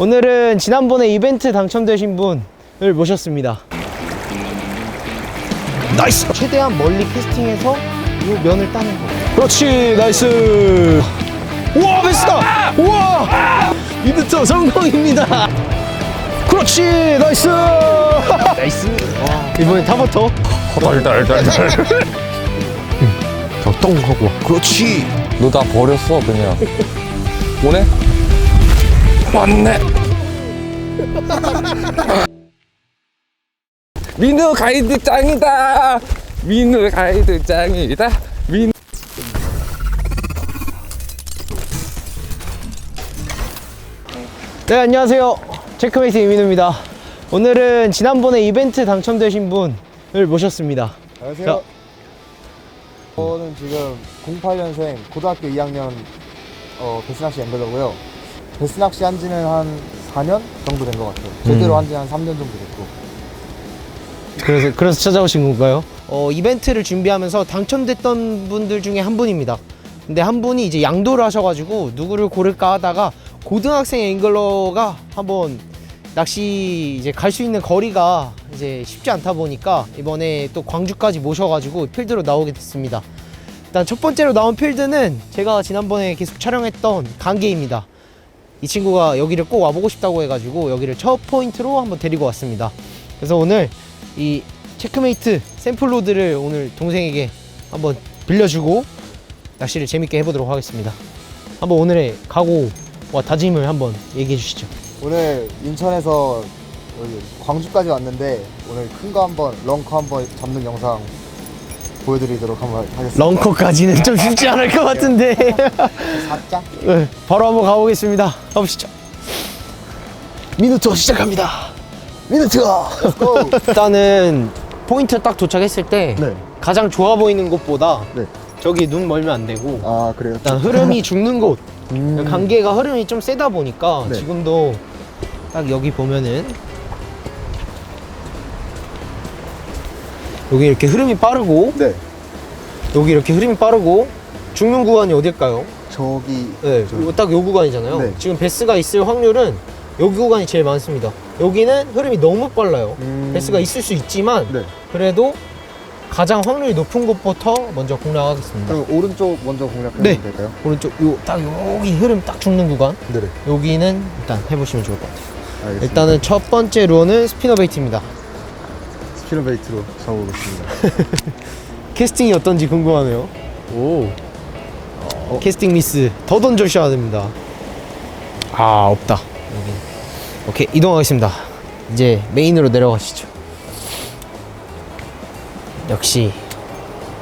오늘은 지난번에 이벤트 당첨되신 분을 모셨습니다. 나이스! 최대한 멀리 캐스팅해서 이 면을 따는 거. 그렇지, 나이스! 우와, 베스트다! 우와! 미드터 성공입니다! 그렇지, 나이스! 나이스! 와, 이번엔 타버터. 달달달달. 격동 하고 와. 그렇지! 너다 버렸어 그냥. 오네? 왔네. 민우 가이드 짱이다. 민우 가이드 짱이다. 민. 네, 안녕하세요. 체크메이트 이민우입니다. 오늘은 지난번에 이벤트 당첨되신 분을 모셨습니다. 안녕하세요. 자. 저는 지금 08년생 고등학교 2학년 어, 베스낚시 앵글러고요. 베스 낚시 한 지는 한 4년 정도 된 것 같아요. 제대로 한 지 한 3년 정도 됐고. 그래서 그래서 찾아오신 건가요? 어, 이벤트를 준비하면서 당첨됐던 분들 중에 한 분입니다. 근데 한 분이 이제 양도를 하셔가지고 누구를 고를까 하다가 고등학생 앵글러가 한번 낚시 이제 갈 수 있는 거리가 이제 쉽지 않다 보니까 이번에 또 광주까지 모셔가지고 필드로 나오게 됐습니다. 일단 첫 번째로 나온 필드는 제가 지난번에 계속 촬영했던 강계입니다. 이 친구가 여기를 꼭 와보고 싶다고 해가지고 여기를 첫 포인트로 한번 데리고 왔습니다. 그래서 오늘 이 체크메이트 샘플 로드를 오늘 동생에게 한번 빌려주고 낚시를 재밌게 해보도록 하겠습니다. 한번 오늘의 각오와 다짐을 한번 얘기해 주시죠. 오늘 인천에서 여기 광주까지 왔는데 오늘 큰 거 한번 런커 한번 잡는 영상 보여드리도록 한번 하겠습니다. 런커까지는 좀 쉽지 않을 것 같은데. 살짝 네, 바로 한번 가보겠습니다. 가보시죠. 미누투어 시작합니다. 고! 일단은 포인트 딱 도착했을 때 네. 가장 좋아 보이는 곳보다 네. 저기 눈 멀면 안 되고 아 그래요? 일단 흐름이 죽는 곳 음. 관계가 흐름이 좀 세다 보니까 네. 지금도 딱 여기 보면은 여기 이렇게 흐름이 빠르고 네. 여기 이렇게 흐름이 빠르고 죽는 구간이 어딜까요? 저기 네, 저- 딱요 구간이잖아요. 네. 지금 베스가 있을 확률은 여기 구간이 제일 많습니다. 여기는 흐름이 너무 빨라요. 음. 베스가 있을 수 있지만 네. 그래도 가장 확률이 높은 곳부터 먼저 공략하겠습니다. 그럼 오른쪽 먼저 공략하면 네. 될까요? 오른쪽 요 딱 여기 흐름 딱 죽는 구간 네. 여기는 일단 해보시면 좋을 것 같아요. 알겠습니다. 일단은 첫 번째 루어는 스피너 베이트입니다. 스피너 베이트로 잡아보겠습니다. 캐스팅이 어떤지 궁금하네요. 오. 캐스팅 미스 더 던져주셔야 됩니다. 아 없다. 여기. 오케이 이동하겠습니다. 이제 메인으로 내려가시죠. 역시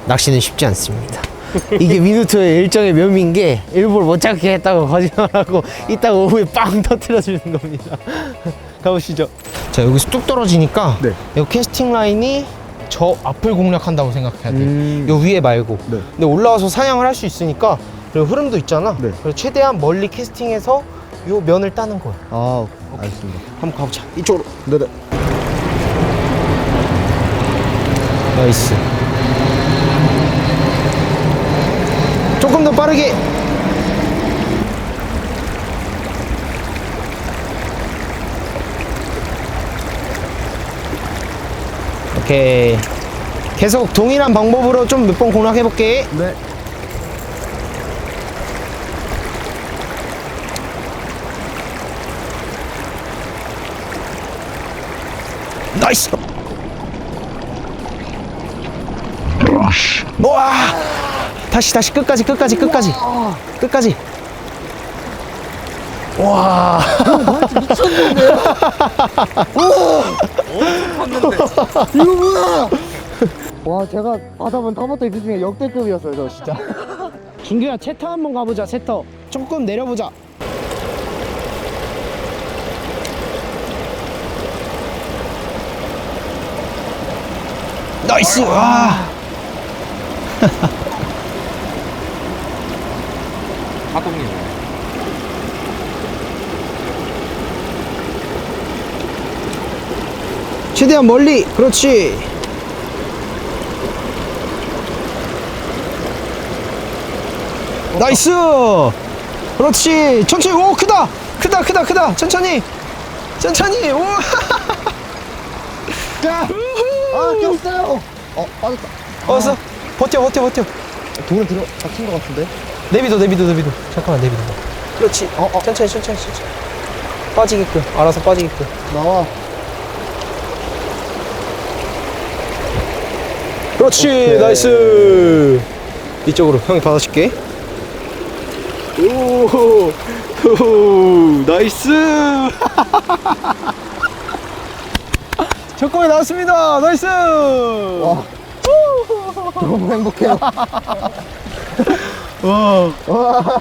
낚시는 쉽지 않습니다. 이게 미누트의 일정의 묘미인 게 일부러 못 잡게 했다고 거짓말하고 이따가 오후에 빵 터뜨려 주는 겁니다. 가보시죠. 자 여기서 뚝 떨어지니까 네. 이 캐스팅 라인이 저 앞을 공략한다고 생각해야 돼요. 음. 요 위에 말고. 네. 근데 올라와서 사냥을 할 수 있으니까 그리고 흐름도 있잖아. 네. 그래서 최대한 멀리 캐스팅해서 요 면을 따는 거야. 아 알겠습니다. 한번 가보자. 이쪽으로. 네네. 나이스. 조금 더 빠르게. 오케이. 계속 동일한 방법으로 좀 몇 번 공략해 볼게. 네. 나이스. 와. 다시 다시 끝까지 끝까지 끝까지 끝까지. 와. 이거 뭐야? 와 제가 받아본 타마토 이트 중에 역대급이었어요 저 진짜. 준규야 세터 한번 가보자 세터. 조금 내려보자. 나이스. 와. 하동님. 최대한 멀리. 그렇지. 나이스. 그렇지. 천천히. 오 크다. 크다 크다 크다 천천히 천천히 오 자, 아, 꼈어요. 어, 빠졌다. 어서 버텨 버텨 버텨 돈을 들어 박힌 것 같은데? 내비둬 내비둬 내비둬 잠깐만 내비둬 그렇지 어, 어. 천천히 천천히 천천히 빠지게끔 알아서 빠지게끔 나와. 그렇지 오케이. 나이스 이쪽으로 형이 받아줄게 오호 호호, 나이스 조건이 나왔습니다 나이스 와. 너무 행복해요. 와 와,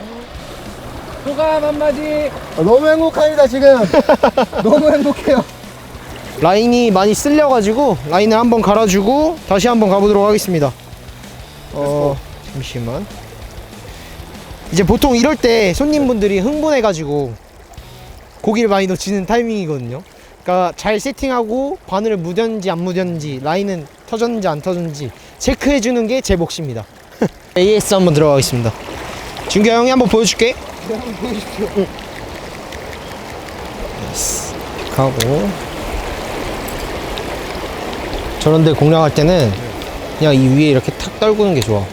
소감 한마디. 아, 너무 행복합니다, 지금. 너무 행복해요. 라인이 많이 쓸려가지고 라인을 한번 갈아주고 다시 한번 가보도록 하겠습니다. 어 잠시만. 이제 보통 이럴 때 손님분들이 흥분해가지고 고기를 많이 놓치는 타이밍이거든요. 그러니까 잘 세팅하고 바늘을 무뎠는지 안 무뎠는지 라인은 터졌는지 안 터졌는지 체크해주는 게 제 몫입니다. AS 한번 들어가겠습니다. 준규 형이 한번 보여줄게. 네, 한번 보여주십시오. 하고 저런데 공략할 때는 그냥 이 위에 이렇게 탁 떨구는 게 좋아.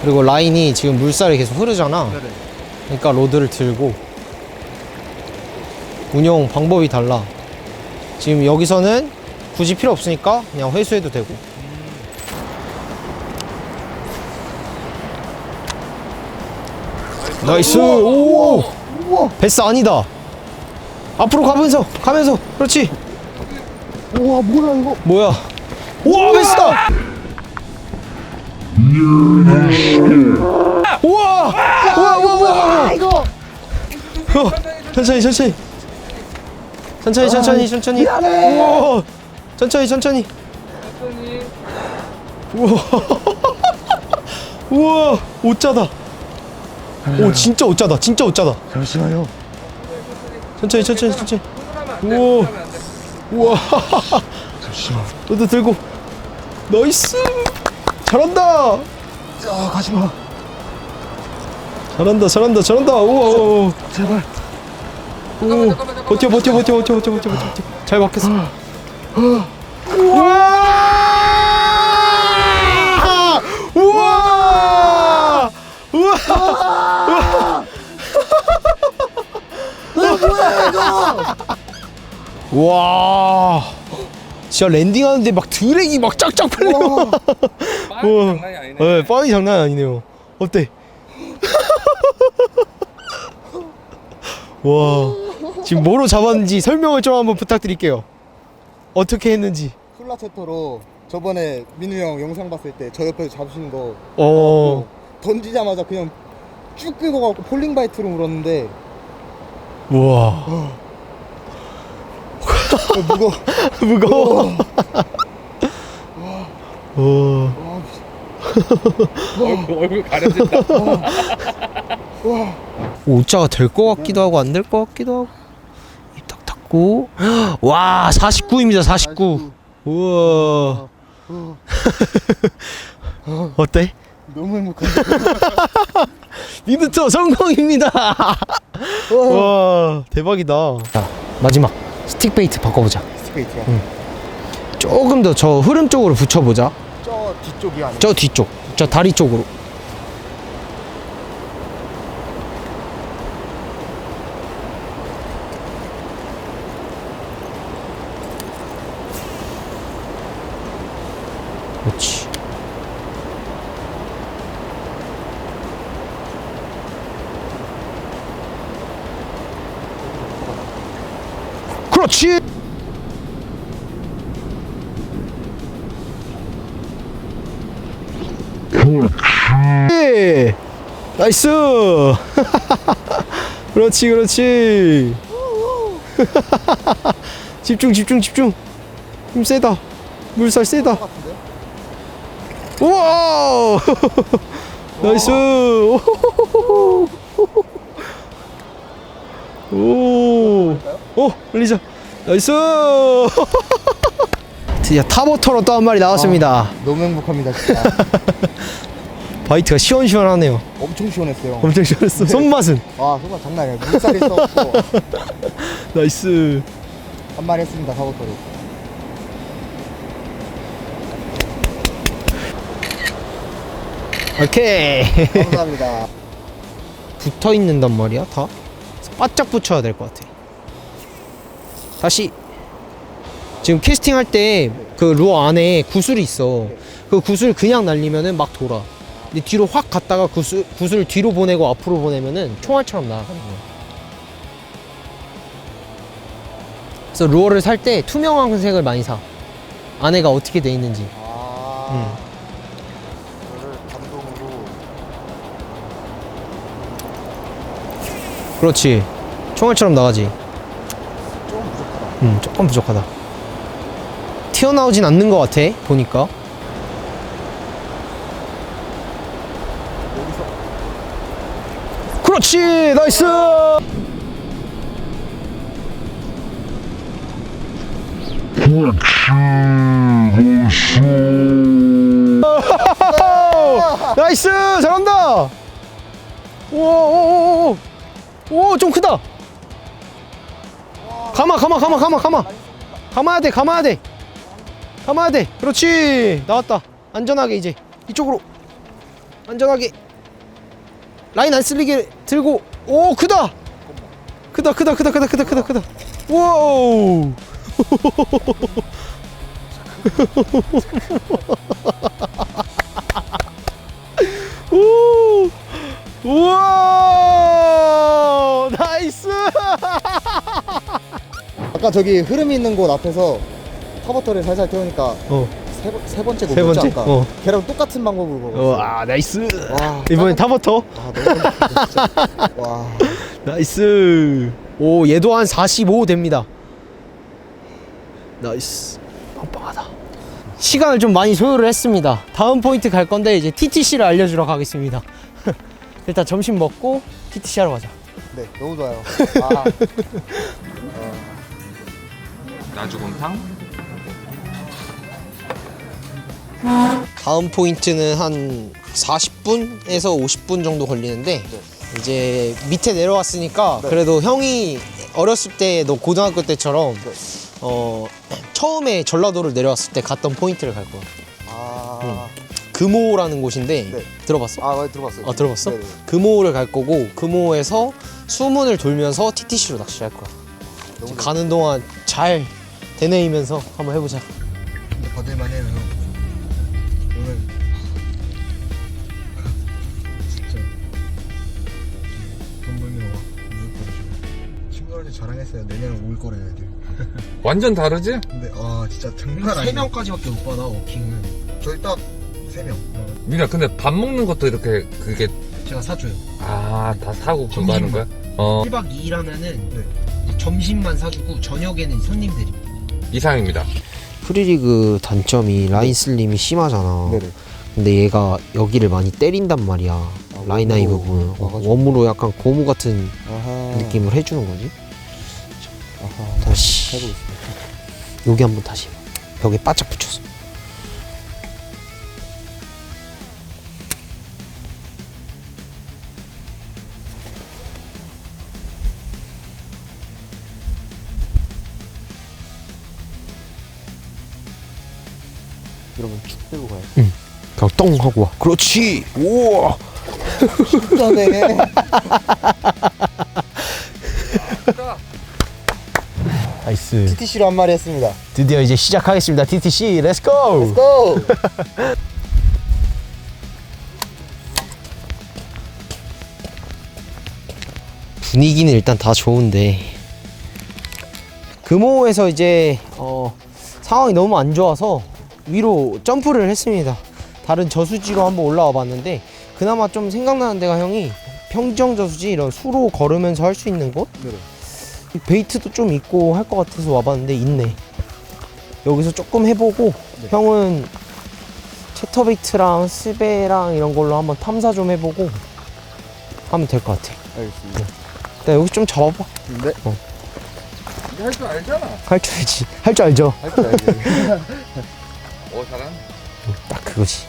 그리고 라인이 지금 물살이 계속 흐르잖아. 네네. 그러니까 로드를 들고. 운영 방법이 달라. 지금 여기서는 굳이 필요 없으니까 그냥 회수해도 되고. 나이스! 오! 우와, 베스 아니다. 앞으로 가면서 가면서. 그렇지 우와, 뭐야, 이거. 뭐야? 우와! 베스다 우와! 우와 우와 우와! 아, 이거. 어, 천천히 천천히. 천천히 천천히 천천히. 미안해. 우와! 천천히 천천히. 우와! 우와! 오짜다. 오 진짜 오짜다 진짜 오짜다. 잠시만요. 천천히 천천히 천천히. 우와 우와. 잠시만. 너도 들고. 너이스. 잘한다. 야, 가지 마. 잘한다, 잘한다, 잘한다. 우와. 우와. 제발. 오. 버텨, 버텨, 버텨, 버텨, 버텨, 버텨, 잘 막혔어. 아. 우와. 와 진짜 랜딩하는데 막 드랙이 막 쫙쫙 풀려 우와. 우와. 장난이 아니네. 네, 빵이 장난 아니네요. 어때? 와, 지금 뭐로 잡았는지 설명을 좀 한번 부탁드릴게요. 어떻게 했는지. 플라체터로 저번에 민우 형 영상 봤을 때 저 옆에서 잡으시는 거 어, 던지자마자 그냥 쭉 끌고 가고 폴링 바이트로 물었는데 우와, 어, 무거워. 무거워. 어, 와, 얼굴, 얼굴 가려진다. 와. 오자가 될 것 같기도 하고 안 될 것 같기도 하고. 입딱 닫고. 와, 49입니다. 49. 우와. 어, 어때? 너무 행복해. 미드터 성공입니다. 와 대박이다. 자 마지막 스틱 베이트 바꿔보자. 스페이트야. 조금 더 저 흐름 쪽으로 붙여보자. 저 뒤쪽이 아니야. 저 뒤쪽, 저 다리 쪽으로. 그렇지. 예. 나이스. 그렇지, 그렇지. 집중, 집중, 집중. 힘 세다. 물살 세다. 우와. 나이스. 오. 오, 올리자. 나이스. 드디어 타버터로 또 한 마리 나왔습니다. 아, 너무 행복합니다, 진짜. 바이트가 시원시원하네요. 엄청 시원했어요. 엄청 시원했어. 손맛은 아 정말 장난 아니에요. 물살이 써갖고 나이스. 한 마리 했습니다 사고토로. 오케이. 감사합니다. 붙어 있는단 말이야 다. 그래서 바짝 붙여야 될 것 같아. 다시. 지금 캐스팅 할 때 그 루어 안에 구슬이 있어. 그 구슬 그냥 날리면은 막 돌아. 근데 뒤로 확 갔다가 구슬 구슬 뒤로 보내고 앞으로 보내면은 총알처럼 날아가는 거야. 그래서 루어를 살 때 투명한 색을 많이 사. 안에가 어떻게 돼 있는지. 아. 이거를 감동으로 그렇지. 총알처럼 나가지. 음, 조금 부족하다. 튀어나오진 않는 것 같아, 보니까. 그렇지! 나이스! 나이스! 잘한다! 오오오오! 오, 좀 크다! 감아, 감아, 감아, 감아, 감아! 감아야 돼, 감아야 돼! 감아야 돼! 그렇지! 나왔다. 안전하게 이제. 이쪽으로. 안전하게. 라인 안 쓸리게 들고 오 크다 크다 크다 크다 크다 크다 크다 크다 와우 오 우와 나이스 아까 저기 흐름이 있는 곳 앞에서 타버터를 살살 태우니까 어, 세, 번- 세 번째 세 곡이었죠 번째? 아까? 어. 걔랑 똑같은 방법으로 먹었어. 어, 아 나이스. 와 이번엔 타버터? 아 너무 힘들다, 진짜. 와. 나이스. 오 얘도 한 45 됩니다. 나이스. 빵빵하다. 시간을 좀 많이 소요를 했습니다. 다음 포인트 갈 건데 이제 TTC를 알려주러 가겠습니다. 일단 점심 먹고 TTC 하러 가자. 네, 너무 좋아요. 아, 나주곰탕? 다음 포인트는 한 40분에서 50분 정도 걸리는데 이제 밑에 내려왔으니까 네. 그래도 형이 어렸을 때 너 고등학교 때처럼 네. 어 처음에 전라도를 내려왔을 때 갔던 포인트를 갈 거야 아, 금호라는 곳인데 네. 들어봤어? 아, 많이 들어봤어요. 아 들어봤어? 네네. 금호를 갈 거고 금호에서 수문을 돌면서 TTC로 낚시할 거야. 너무 가는 동안 잘 되뇌이면서 한번 해보자. 근데 받을만 해요. 오늘 진짜 돈 벌면 와 무조건 친구한테 자랑했어요. 내년에 올 거래 애들. 완전 다르지? 근데 아 진짜 장난 아니야. 3명까지밖에 못 받아 워킹은. 저희 딱세 명. 민아 근데 밥 먹는 것도 이렇게 그게 제가 사줘요. 아 다 사고 그거 하는 거야? 어 1박 2일 하면은 네. 점심만 사주고 저녁에는 손님들이. 이상입니다 프리리그 단점이 라인 슬림이 심하잖아. 네네. 근데 얘가 여기를 많이 때린단 말이야. 라인 하이 웜으로 부분. 와가지고. 웜으로 약간 고무 같은 아하. 느낌을 해주는 거지. 아하. 다시. 해보겠습니다. 여기 한번 다시 벽에 바짝 붙여서 똥 하고 와 그렇지 우와 진짜네. 나이스 TTC로 한 마리 했습니다. 드디어 이제 시작하겠습니다 TTC 렛츠고 고! 분위기는 일단 다 좋은데 금호에서 이제 어, 상황이 너무 안 좋아서 위로 점프를 했습니다. 다른 저수지로 한번 올라와 봤는데 그나마 좀 생각나는 데가 형이 평정 저수지 이런 수로 걸으면서 할 수 있는 곳 네네. 베이트도 좀 있고 할 것 같아서 와봤는데 있네. 여기서 조금 해보고 네. 형은 채터베이트랑 스베랑 이런 걸로 한번 탐사 좀 해보고 하면 될 것 같아. 알겠습니다. 나 여기 좀 잡아봐. 네. 할줄 알잖아 할 줄 알지. 할 줄 알죠. 할 줄 알지. 어 잘한 딱 그거지.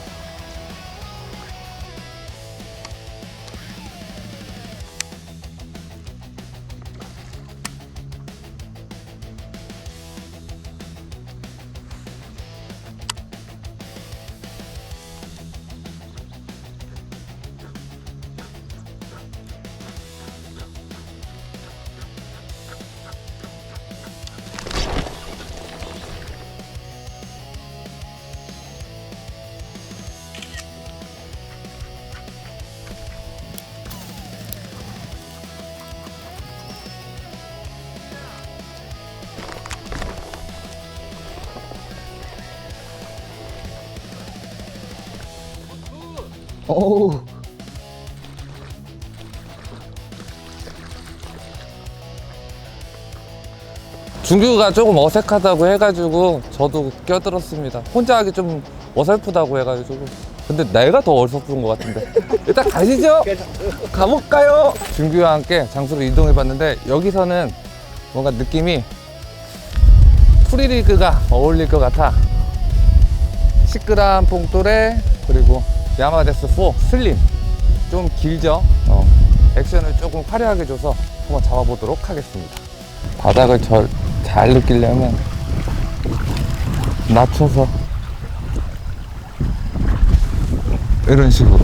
어우. 준규가 조금 어색하다고 해가지고 저도 껴들었습니다. 혼자 하기 좀 어설프다고 해가지고. 근데 내가 더 어설픈 것 같은데. 일단 가시죠. 가볼까요? 준규와 함께 장소로 이동해봤는데 여기서는 뭔가 느낌이 프리리그가 어울릴 것 같아. 시끄러운 봉돌에 그리고 야마데스 4 슬림 좀 길죠. 어. 액션을 조금 화려하게 줘서 한번 잡아보도록 하겠습니다. 바닥을 절, 잘 느끼려면 낮춰서 이런 식으로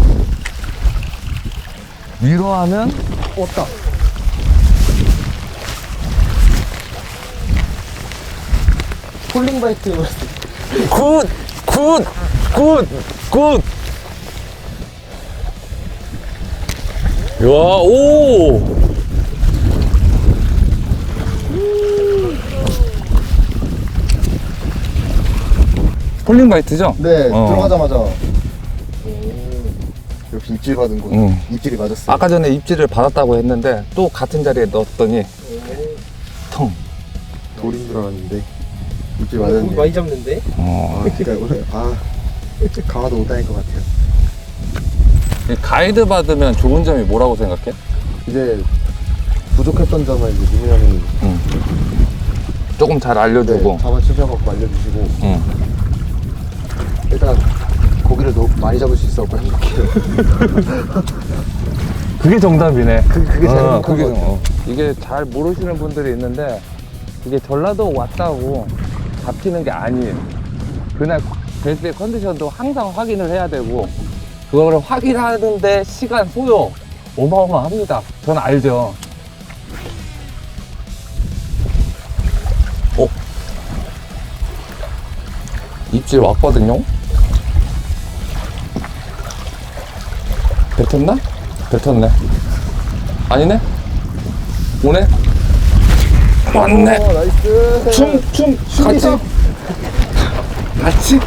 위로 하면 왔다. 폴링 바이트 굿! 굿! 굿! 굿! 야, 오! 폴링 바이트죠? 네, 어. 들어가자마자. 역시 입질 받은 곳. 응. 입질이 맞았어요. 아까 전에 입질을 받았다고 했는데 또 같은 자리에 넣었더니 텅. 돌인 줄 알았는데 입질 고기 맞았네. 많이 잡는데? 어. 아, 진짜 오늘 아 강화도 못 다닐 것 같아요. 이 가이드 받으면 좋은 점이 뭐라고 생각해? 이제 부족했던 점을 이제 민우 형이 응. 조금 잘 알려주고. 네, 잡아주셔갖고 알려주시고 응. 일단 고기를 너무 많이 잡을 수 있어서 행복해요. 그게 정답이네. 그, 그게 제일 어, 행복한 그게 것 같아요. 어. 이게 잘 모르시는 분들이 있는데 이게 전라도 왔다고 잡히는 게 아니에요. 그날 벨스의 컨디션도 항상 확인을 해야 되고 그거를 확인하는데 시간 소요 어마어마합니다. 전 알죠. 어? 입질 왔거든요. 뱉었나? 뱉었네. 아니네? 오네? 왔네. 어, 나이스. 춤, 춤, 같이. 같이.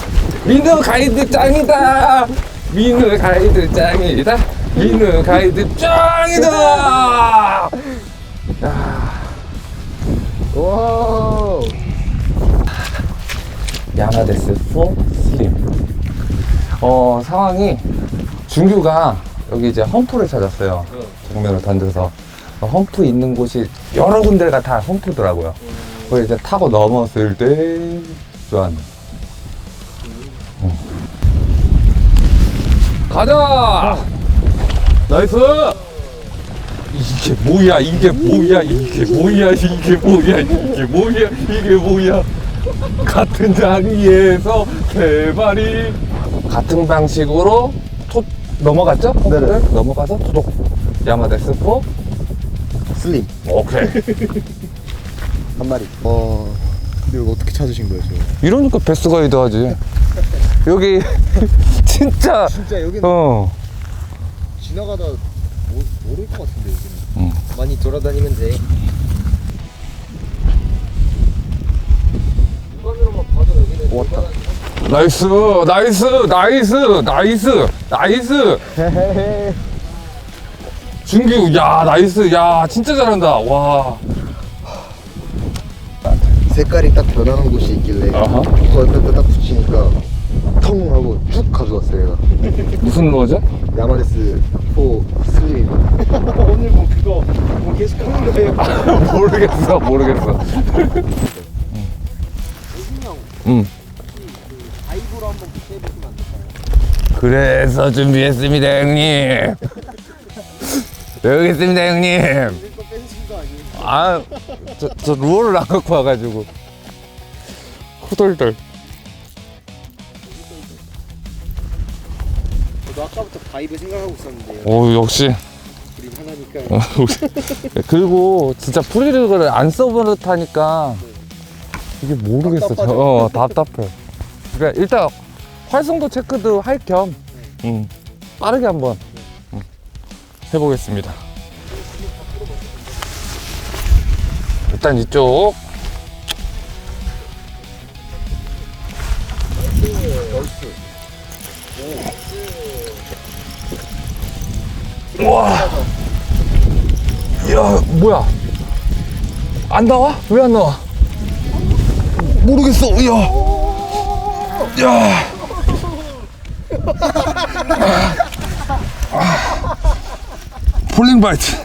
민우 가이드 짱이다. 민우 가이드 짱이다. 민우 가이드 짱이다. 와. 야마데스 4 슬림. 어, 상황이 준규가 여기 이제 험프를 찾았어요. 정면을 던져서. 어, 험프 있는 곳이 여러 군데가 다 험프더라고요. 그걸 이제 타고 넘었을 때, 짠. 어. 가자! 나이스! 이게 뭐야, 이게 뭐야, 이게 뭐야, 이게 뭐야, 이게 뭐야, 이게 뭐야. 같은 자리에서 세 마리 같은 방식으로 톡 넘어갔죠? 네네. 홈플을 넘어가서 토독 야마데 스 포 슬림 오케이 한 마리. 와. 근데 이거 어떻게 찾으신 거예요, 지금? 이러니까 베스트 가이드 하지 여기 진짜 진짜 여기는 어 지나가다 모, 모를 것 같은데 여기는. 응. 많이 돌아다니면 돼. 육안으로만 봐도 여기는 왔다. 나이스 나이스 나이스 나이스 나이스 헤헤헤. 준규 야 나이스 야 진짜 잘한다 와 색깔이 딱 변하는 곳이 있길래 아하. 거기다 딱 붙이니까 텅 하고 쭉 가져갔어요 얘가 무슨 루어죠? 야마데스 4 슬림 오늘 뭐 그거 뭐 계속 하는 거예요? 모르겠어 모르겠어 응. 아이브로 한번 해보시면 안 될까요? 그래서 준비했습니다 형님 여기 있습니다 형님 이거 뺀신 거 아니에요? 아, 저, 저 루어를 안 갖고 와가지고 후덜덜 저도 아까부터 바이브 생각하고 있었는데요. 오 역시. 그림 하나니까. 어, 그리고 진짜 프리리그를 안 써버릇하니까 이게 모르겠어. 답답하죠? 어 답답해. 그러니까 일단 활성도 체크도 할 겸 음, 빠르게 한번 음, 해보겠습니다. 일단 이쪽 와. 야, 뭐야? 안 나와? 왜 안 나와? 모르겠어. 야. 야. 폴링 바이트.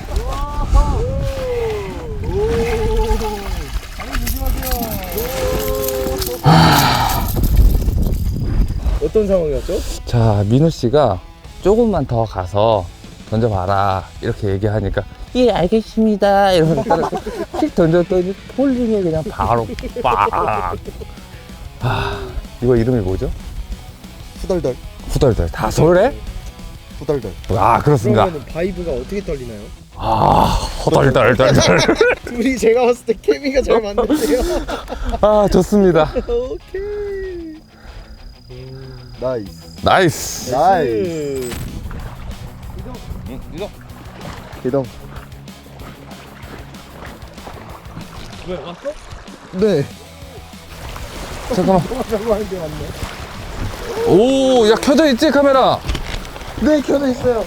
어떤 상황이었죠? 자, 민우 씨가 조금만 더 가서 던져봐라. 이렇게 얘기하니까, 예, 알겠습니다. 이러면서 틱 던졌더니 폴링에 그냥 바로 빡. 아, 이거 이름이 뭐죠? 후덜덜 후덜덜. 다솔래? 후덜덜 아, 그렇습니다. 그러면 바이브가 어떻게 떨리나요? 아, 후덜덜덜덜. 둘이 제가 봤을 때 케미가 잘 맞는데요. 아, 좋습니다. 오케이. 나이스 나이스. 나이스 기동 왜 왔어? 네 잠깐만. 잠깐만 이게 맞네 오, 야, 켜져 있지, 카메라? 네 켜져 있어요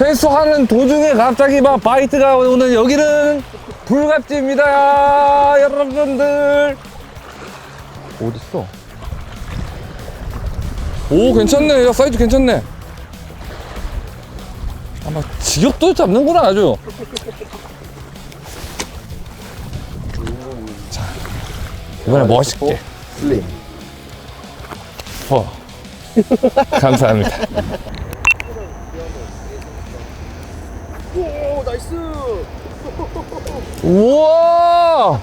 회수하는 도중에 갑자기 막 바이트가 오는 여기는 불갑지입니다 여러분들 어딨어? 오 괜찮네 야 사이즈 괜찮네 아마 지겹도 잡는구나 아주 자 이번에 멋있게 슬림 퍼 감사합니다 오 나이스. 우와!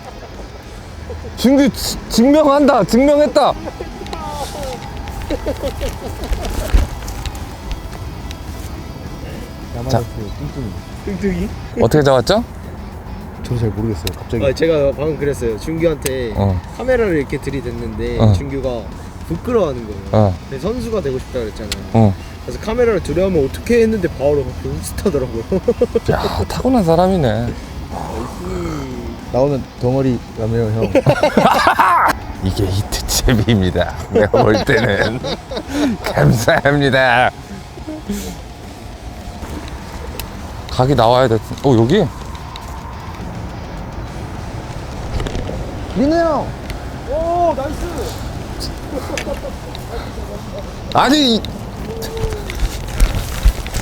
지- 증명한다. 증명했다. 자키 뚱뚱이 뚱뚱이. 어떻게 잡았죠? 저도 잘 모르겠어요 갑자기 아 제가 방금 그랬어요. 준규한테 어, 카메라를 이렇게 들이댔는데 어. 준규가 부끄러워하는 거예요. 어, 근데 선수가 되고 싶다 그랬잖아요. 어. 그래서 카메라를 들여오면 어떻게 했는데 바로 흡스타더라고요. 야, 타고난 사람이네. 나오는 덩어리 라메요 형 이게 히트 잽입니다. 내가 볼 때는. 감사합니다. 각이 나와야 돼. 어, 여기? 민우 형 오 나이스. 아니, 이-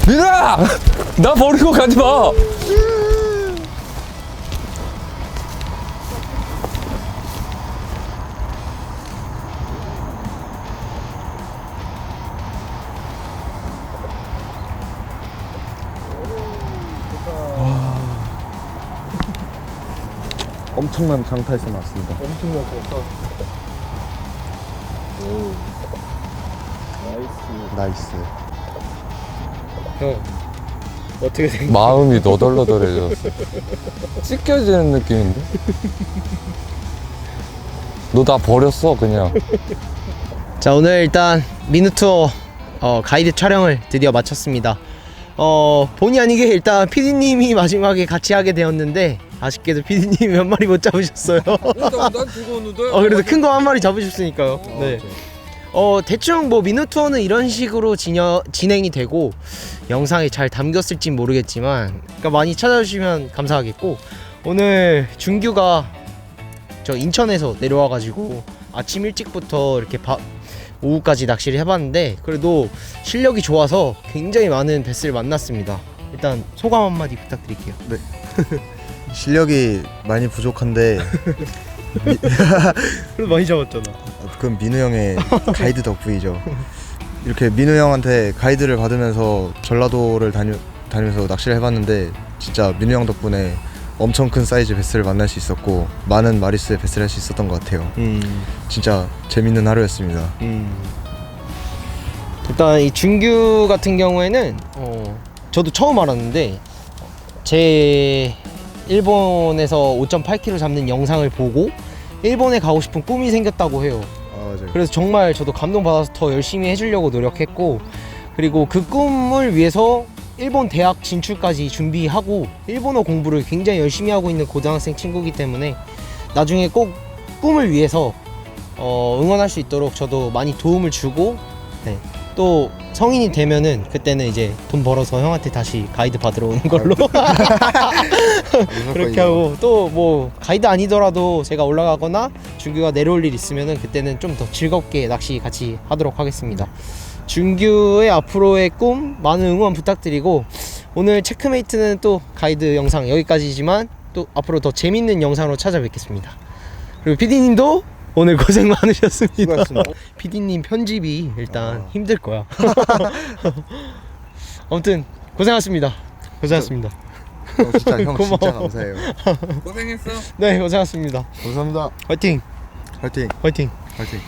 민아! 나 버리고 가지 마! 엄청난 장타에서 났습니다 엄청 잘 나이스 형 어떻게 된? 마음이 너덜너덜해졌어. 찢겨지는 느낌인데? 너 나 버렸어, 그냥. 자 오늘 일단 미누 투어 어, 가이드 촬영을 드디어 마쳤습니다. 어 본의 아니게 일단 PD님이 마지막에 같이 하게 되었는데 아쉽게도 PD님이 몇 마리 못 잡으셨어요. 난 죽었는데. 어 그래도 큰 거 한 마리 잡으셨으니까요. 네. 어 대충 뭐 미누 투어는 이런 식으로 진여, 진행이 되고 영상에 잘 담겼을진 모르겠지만 그러니까 많이 찾아주시면 감사하겠고 오늘 준규가 저 인천에서 내려와가지고 아침 일찍부터 이렇게 바, 오후까지 낚시를 해봤는데 그래도 실력이 좋아서 굉장히 많은 배스를 만났습니다. 일단 소감 한마디 부탁드릴게요. 실력이 많이 부족한데 그래도 많이 잡았잖아. 그건 민우 형의 가이드 덕분이죠. 이렇게 민우 형한테 가이드를 받으면서 전라도를 다니, 다니면서 낚시를 해봤는데 진짜 민우 형 덕분에 엄청 큰 사이즈 베스를 만날 수 있었고 많은 마리수의 베스를 할 수 있었던 것 같아요. 음. 진짜 재밌는 하루였습니다. 음. 일단 이 준규 같은 경우에는 어, 저도 처음 알았는데 제 일본에서 5.8kg 잡는 영상을 보고 일본에 가고 싶은 꿈이 생겼다고 해요. 아 맞아요. 그래서 정말 저도 감동받아서 더 열심히 해주려고 노력했고 그리고 그 꿈을 위해서 일본 대학 진출까지 준비하고 일본어 공부를 굉장히 열심히 하고 있는 고등학생 친구이기 때문에 나중에 꼭 꿈을 위해서 어, 응원할 수 있도록 저도 많이 도움을 주고 네, 또 성인이 되면은 그때는 이제 돈 벌어서 형한테 다시 가이드 받으러 오는 걸로 그렇게 하고 또 뭐 가이드 아니더라도 제가 올라가거나 준규가 내려올 일 있으면은 그때는 좀 더 즐겁게 낚시 같이 하도록 하겠습니다. 준규의 앞으로의 꿈 많은 응원 부탁드리고 오늘 체크메이트는 또 가이드 영상 여기까지지만 또 앞으로 더 재밌는 영상으로 찾아뵙겠습니다. 그리고 PD님도 오늘 고생 많으셨습니다. 수고하셨습니다. PD님 편집이 일단 힘들 거야. 아무튼 고생하셨습니다. 고생하셨습니다. 형 진짜 형 고마워. 진짜 감사해요. 고생했어. 네, 고생하셨습니다. 감사합니다. 화이팅, 화이팅. 화이팅. 화이팅.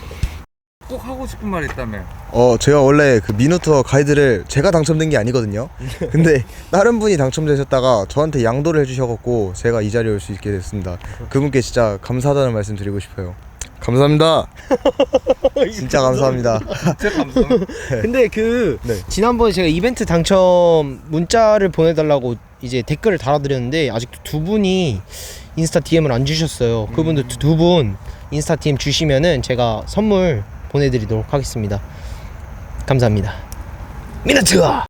꼭 하고 싶은 말 있다며. 어 제가 원래 그 미누투어 가이드를 제가 당첨된 게 아니거든요. 근데 다른 분이 당첨되셨다가 저한테 양도를 해주셔갖고 제가 이 자리에 올 수 있게 됐습니다. 그분께 진짜 감사하다는 말씀 드리고 싶어요. 감사합니다. 진짜 감사합니다. 진짜 감사. 근데 그 네. 지난번에 제가 이벤트 당첨 문자를 보내달라고 이제 댓글을 달아드렸는데 아직도 두 분이 인스타 DM을 안 주셨어요. 그분들 두 분 인스타 DM 주시면은 제가 선물 보내드리도록 하겠습니다. 감사합니다. 미나트아.